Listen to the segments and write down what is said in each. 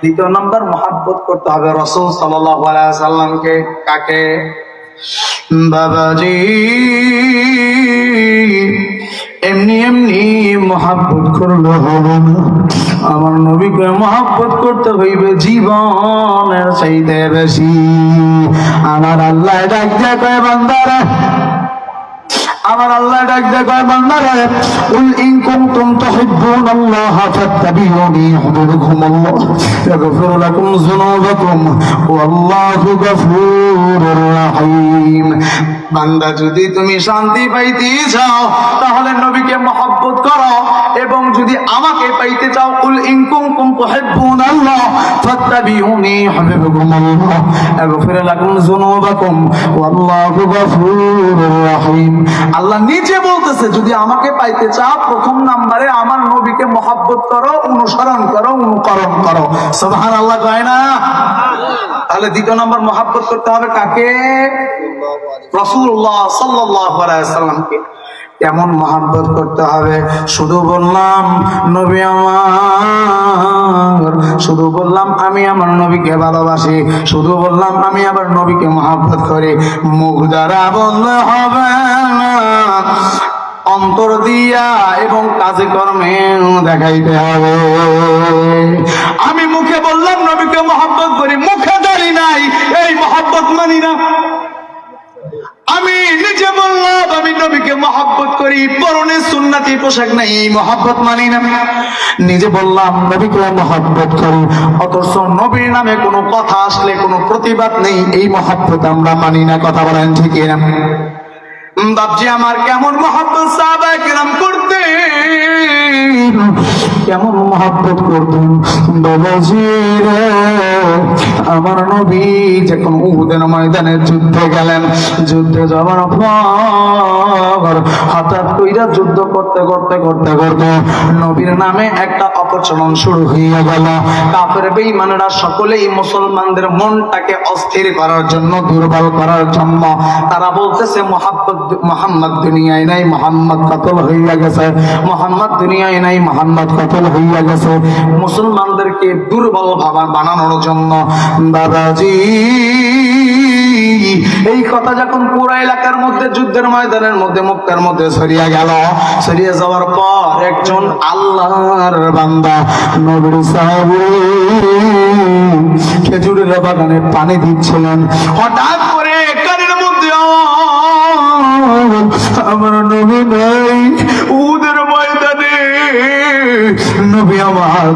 দ্বিতীয় নম্বর মহাব্বত করতে হবে রসুল সাল্লামকে কাকে? বাবাজি। এমনি এমনি মহাব্বত করলে। হবে আমার নবীকে মহাব্বত করতে হইবে জীবনের চাইতে বেশি। আমার আল্লাহ ডাক বান্দা, যদি তুমি শান্তি পাইতে চাও, তাহলে নবীকে মহব্বত করো, এবং যদি আমাকে পাইতে চাও কুল ইন কুনতুম তুহিব্বুনাল্লাহ ফাত্তাবিউনি ইউহিব্বুকুমুল্লাহ ইয়াগফির লাকুম যুনুবাকুম, ওয়াল্লাহু আল্লাহ নিজে বলতেছে, যদি আমাকে পাইতে চাও, প্রথম নাম্বারে আমার নবীকে মহাব্বত করো, অনুসরণ করো, অনুকরণ করো। সোহান আল্লাহ কয় না? তাহলে দ্বিতীয় নম্বর মহাব্বত করতে হবে কাকে? রসুল্লাহ সাল্লামকে কেমন মহাব্বত করতে হবে? শুধু বললাম, নবী আমার। শুধু বললাম, আমি আমার নবীকে ভালোবাসি। শুধু বললাম, আমি আবার নবীকে মহাব্বত করি। মুখ দ্বারা বললে হবে না। এবং কাজে কর্মে দেখাইতে হবে। আমি মুখে বললাম, নবীকে মহাব্বত করি। মুখে দাঁড়ি নাই, এই মহাব্বত মানি না। আমি নিজে বললাম, আমি নবীকে মহাব্বত করি। পরনে সুন্নাতি পোশাক নাই, এই মহাব্বত মানি না। নিজে বললাম, নবীকে মহাব্বত করি। অথচ নবীর নামে কোনো কথা আসলে কোনো প্রতিবাদ নেই, এই মহাব্বত আমরা মানি না। কথা বলেন ঠিক না বাপজি আমার কেমন মহাব্বত সাহাবা কিরাম করতে কেমন মহাব্বত করতেন আমার নবী যখন উহুদের ময়দানে যুদ্ধে গেলেন, যুদ্ধে যাওয়ার পর হঠাৎ কইরা যুদ্ধ করতে করতে করতে করতে নবীর নামে একটা অপচলন শুরু হয়ে গেল। কাফের বেঈমানেরা সকলেই মুসলমানদের মনটাকে অস্থির করার জন্য, দুর্বল করার জন্য, তারা বলতেছে মোহাম্মদ মোহাম্মদ দুনিয়ায় নাই, মোহাম্মদ কতল হইয়া গেছে? মোহাম্মদ দুনিয়ায় নাই, মোহাম্মদ কতল হইয়া গেছে মুসলমানদেরকে দুর্বল ভাবা বানানোর জন্য দাদাজি। এই কথা যখন পুরো এলাকার মধ্যে, যুদ্ধের ময়দানের মধ্যে, মক্কার মধ্যে ছড়িয়ে গেল, ছড়িয়ে যাওয়ার পর একজন আল্লাহর বান্দা নবীর সাহাবী খেজুরের বাগানে পানি দিচ্ছিলেন। হঠাৎ করে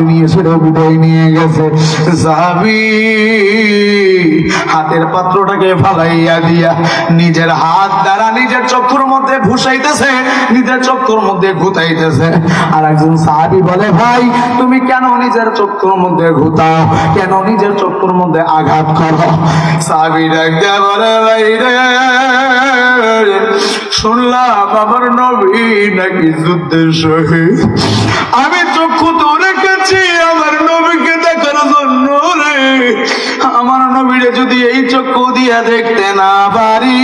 আমার দুনিয়া ছেড়ে বিদায় নিয়ে গেছে। সাহাবি, হাতের পাত্রটাকে ফালাইয়া দিয়া নিজের হাত দ্বারা নিজের চক্ষুর মধ্যে ভুসাইতেছে নিজের চক্ষুর মধ্যে ঘুতাইতেছে। আর একজন সাহাবি বলে, ভাই, তুমি কেন নিজের চক্ষুর মধ্যে ঘুতাও? কেন নিজের চক্ষুর মধ্যে আঘাত করো? সাহাবি ডাক বলে, ভাই রে, শুনলাম আমার নবী নাকি যুদ্ধের শহীদ। আমি চক্ষু তো রেখেছি আমার নবীকে দেখার জন্য রে। আমার নবীরে যদি এই চক্ষু দিয়া দেখতে না পারি,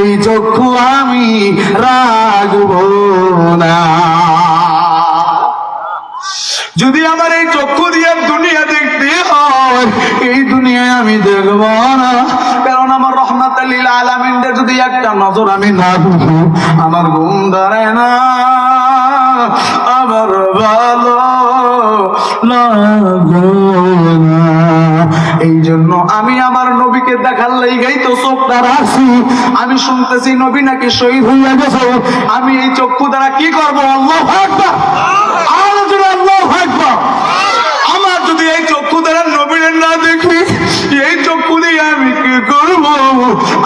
এই চক্ষু আমি রাখব না। যদি আমার এই চক্ষু দিয়ে দুনিয়া দেখতে হয়, এই দুনিয়ায় আমি দেখব না। কারণ আমার রহমত আলীল আলমিনদের যদি একটা নজর আমি না দেখি এই জন্য আমি আমার নবীকে দেখার লাইগাই তো চোখটা রাখছি আমি শুনতেছি নবী নাকি শহীদ হইয়া গেছে। আমি এই চক্ষু দ্বারা কি করব? আল্লাহ আমার যদি এই চক্ষু দ্বারা নবীর না দেখি, এই চক্ষু দিয়ে আমি কি করব?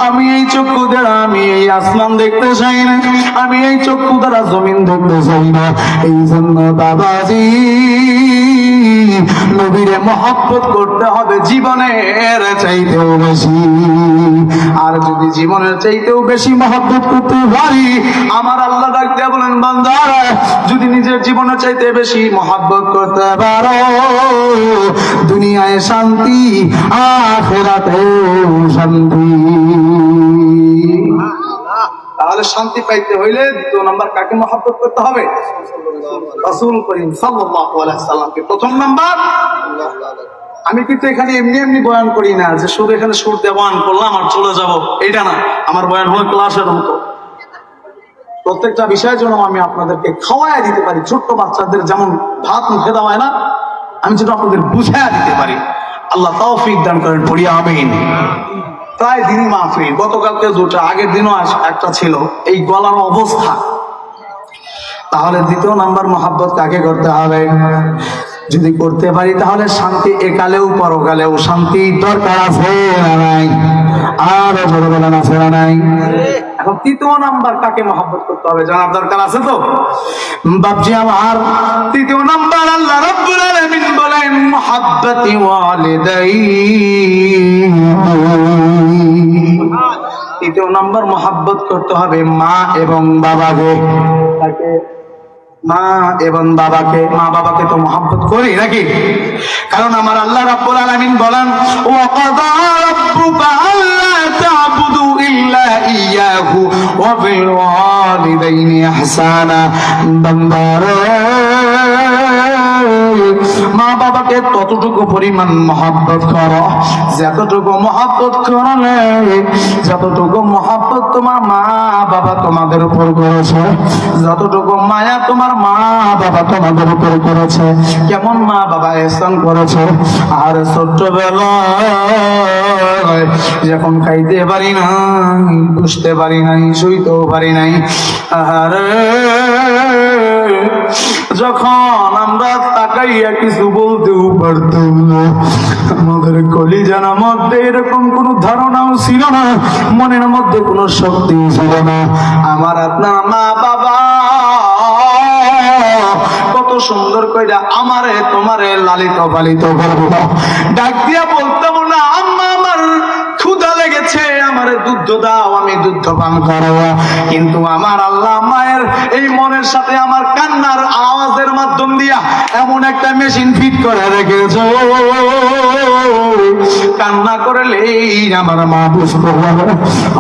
আমি এই চক্ষু দ্বারা আমি এই আসমান দেখতে চাই না। আমি এই চক্ষু দ্বারা জমিন দেখতে চাই না। এই জন্য দাদাজি নবীরে মহব্বত করতে হবে জীবনের চাইতেও বেশি। আর যদি জীবনের চাইতেও বেশি মহব্বত করতে পারি, আমার আল্লাহ ডাক দিয়া বলেন বান্দার যদি নিজের জীবনের চাইতে বেশি মহব্বত করতে পারো, দুনিয়ায় শান্তি, আখেরাতেও শান্তি। তাহলে শান্তি পাইতে হইলে দ্বিতীয় নম্বর কাকে মহাব্বত করতে হবে? রসুল করিম সাল্লামকে। প্রথম নাম্বার, আমি কিন্তু এখানে এমনি এমনি বয়ান করি না যে শুধু এখানে সুর দিয়ে বয়ান করলাম আর চলে যাব। এইটা না, আমার বয়ান হলো ক্লাসের মতো। প্রত্যেকটা বিষয়ের জন্য আমি আপনাদেরকে খাওয়াই দিতে পারি, ছোট্ট বাচ্চাদের যেমন ভাত মুখে দেওয়া হয় না, আমি যেটা আপনাদের বুঝাইয়া দিতে পারি। আল্লাহ তৌফিক দান করেন, পড়ি, আমিন। প্রায় দিন মাহফিল। গতকালকে দুটা, আগের দিনও একটা ছিল। এই গলার অবস্থা। তাহলে দ্বিতীয় নাম্বার মহাব্বত কাকে করতে হবে? যদি করতে পারি, তাহলে শান্তি একালেও, পরকালেও শান্তি দরকার আছে না নাই? আর বড় বলেন, আছে না নাই? এখন তৃতীয় নাম্বার কাকে মহাব্বত করতে হবে জানার দরকার আছে তো? বাপজি আমার, তৃতীয় নাম্বার আল্লাহ রাব্বুল আলামিন বলেন, মহাব্বতি ওয়ালিদাই তৃতীয় নাম্বার মহাব্বত করতে হবে মা এবং বাবাকে। তাকে মা এবং বাবাকে, মা বাবাকে তো মহাব্বত করি নাকি? কারণ আমার আল্লাহ রাব্বুল আলামিন বলেন, ওয়া কাদা রাব্বুকা আল্লা তা'বুদু ইল্লা ইয়াহু ওয়া বিল ওয়ালিদাইনি ইহসানা বান্দারে মা বাবাকে ততটুকু পরিমাণ মহাব্বত করো। যতটুকু মহাব্বত করলে যতটুকু মহাব্বত তোমার মা বাবা তোমাদের উপর করেছে, যতটুকু মায়া তোমার মা বাবা তোমাদের উপর করেছে, কেমন মা বাবা এহসান করেছে। আর ছোট্টবেলায় যখন খাইতে পারি নাই বুঝতে পারি নাই, শুইতেও পারি নাই, আহারে যখন আমরা তাকাইয়া কিছু বলতেও পারতাম না, আমাদের মধ্যে এরকম ধারণাও ছিল না, মনের মধ্যে কোনো শক্তি ছিল না। আমার আপনার মা বাবা কত সুন্দর কইরা আমারে তোমারে লালিত পালিত করব। ডাক দিয়া বলতাম না, আম্মা, আমার ক্ষুধা লেগেছে, আমার দুধ দাও, আমি দুধ পান করব কিন্তু আমার আল্লাহ মায়ের এই মনের সাথে আমার কান্নার মাধ্যম দিয়া এমন একটা মেশিন ফিট করে রেখেছে। কান্না করলেই আমার মা পারে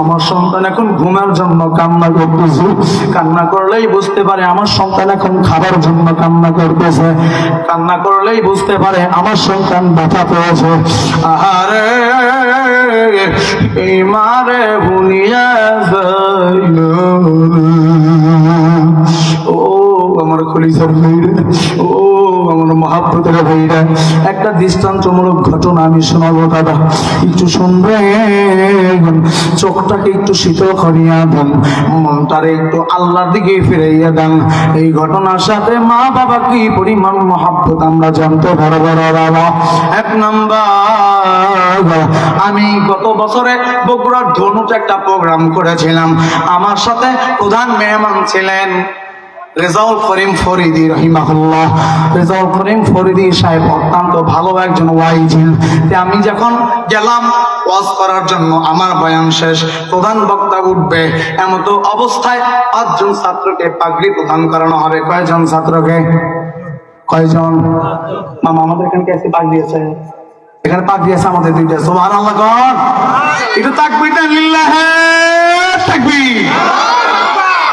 আমার সন্তান এখন ঘুমের জন্য কান্না করতেছে। কান্না করলেই বুঝতে পারে আমার সন্তান এখন খাবার জন্য কান্না করতেছে। কান্না করলেই বুঝতে পারে আমার সন্তান ব্যথা পেয়েছে। আহারে, এই মারে ভুনিয়া খলিসার ভাইরা ও আমার মহাপ্রতের ভাইরা একটা দৃষ্টান্তমূলক ঘটনা আমি শোনাবো, দাদা। একটু শুনবেন, চোখটাকে একটু শীতল করিয়া দেন, মনটারে একটু আল্লাহর দিকে ফিরাইয়া দেন। এই ঘটনার সাথে মা বাবা কি পরিমাণ মহাব্বত আমরা জানতে পারব বাবা এক নাম্বার, আমি গত বছরে বগুড়ার ধনুতে একটা প্রোগ্রাম করেছিলাম। আমার সাথে প্রধান মেহমান ছিলেন। রেজাউল করিম ফরিদি রহিমাহুল্লাহ। রেজাউল করিম ফরিদি সাহেব অত্যন্ত ভালো একজন ওয়াইজিন তে আমি যখন গেলাম ওয়াজ করার জন্য, আমার বয়ান শেষ, প্রধান বক্তা উঠবে, এমতো অবস্থায় পাঁচজন ছাত্রকে পাগড়ি প্রদান করানো হবে। কয়জন ছাত্রকে? কয়জন? মামা, আমাদের এখানে কে পাগড়ি আছে? এখানে পাগড়ি আছে আমাদের দুইটা। সোহান আল্লাহ তাকবির দেন লিল্লাহে তাকবীর।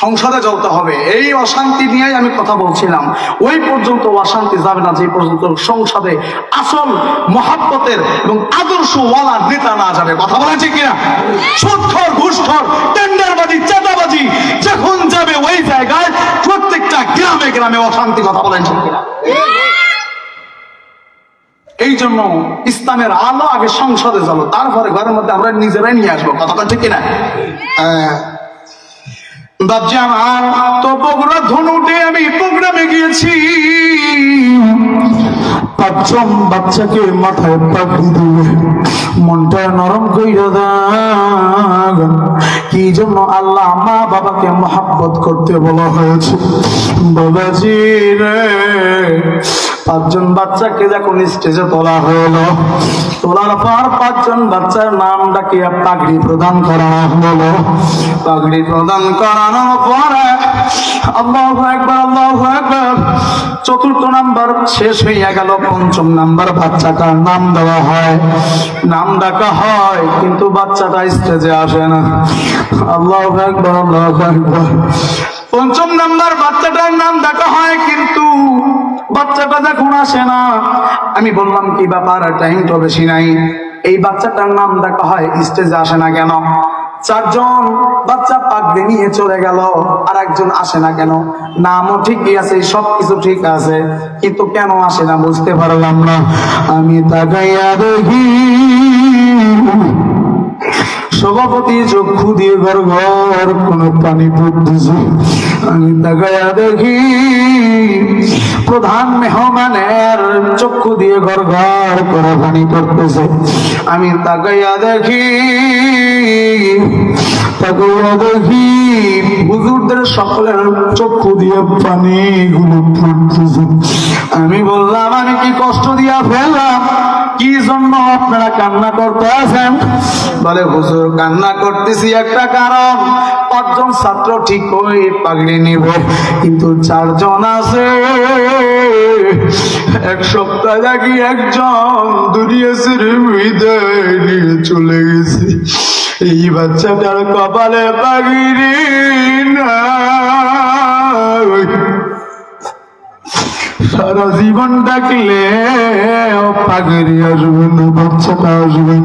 সংসদে চলতে হবে। এই অশান্তি নিয়েই আমি কথা বলছিলাম। ওই পর্যন্ত অশান্তি যাবে না, যে পর্যন্ত সংসদে আসল মহাব্বতের এবং আদর্শ ওয়ালা নেতা না যাবে। কথা বলা ঠিক কিনা? সুৎখর, ঘুষখর, টেন্ডারবাজি, চাঁদাবাজি, যখন যাবে ওই জায়গায় প্রত্যেকটা গ্রামে গ্রামে অশান্তি কথা বলেন কিনা? এই জন্য ইসলামের আলো আগে সংসদে যাব তারপরে ঘরের মধ্যে আমরা নিজেরাই নিয়ে আসব। কথা ঠিক কিনা? আমি গিয়েছি। বাচ্চাকে মাথায় দিয়ে নরম কি জন্য আল্লাহ মা বাবাকে মহাব্বত করতে বলা হয়েছে? বাবাজি রে পাঁচজন বাচ্চাকে যখন স্টেজে তোলা হলো, তোলার পর পাঁচজন বাচ্চার নাম ডাকিয়া পাগড়ি প্রদান করানো হলো। পাগড়ি প্রদান করানোর পরে চতুর্থ নাম্বার শেষ হইয়া গেল, পঞ্চম নাম্বার বাচ্চাটার নাম দেওয়া হয়। নাম ডাকা হয়, কিন্তু বাচ্চাটা স্টেজে আসে না। আল্লাহ আল্লাহ পঞ্চম নাম্বার বাচ্চাটার নাম ডাকা হয়, কিন্তু বাচ্চাটা যখন আসে না। আমি বললাম, কি ব্যাপার? টাইম তো বেশি নাই। এই বাচ্চাটার নাম ডাকা হয় স্টেজে আসে না কেন? চারজন বাচ্চা পাগড়ি নিয়ে চলে গেল, আর একজন আসে না কেন? নামও ঠিকই আছে সব কিছু ঠিক আছে, কিন্তু কেন আসে না বুঝতে পারলাম না। আমি তাকাইয়া দেখি সভাপতি চক্ষু দিয়ে ঘর ঘর কোন পানি পড়তেছে আমি তাকায়া দেখি, প্রধান মেহমানের চক্ষু দিয়ে ঘর ঘর করে পানি পড়তেছে। আমি তাকাইয়া দেখি তাকাইয়া দেখি হুজুরদের সকলের চক্ষু দিয়ে পানি গুলো পড়তেছে আমি বললাম, আমি কি কষ্ট দিয়া ফেললাম? কি জন্য আপনারা কান্না করতে আছেন? বলে, হুজুর, কান্না করতেছি একটা কারণ। পাঁচজন ছাত্র ঠিক ওই পাগড়ি নিবে? কিন্তু চারজন আছে। এক সপ্তাহ আগে একজন দুনিয়া বিদায় নিয়ে চলে গেছে। এই বাচ্চাটার কপালে পাগড়ি সারা জীবন ডাকলে পাগড়ি আসবে বাচ্চাটা আসবে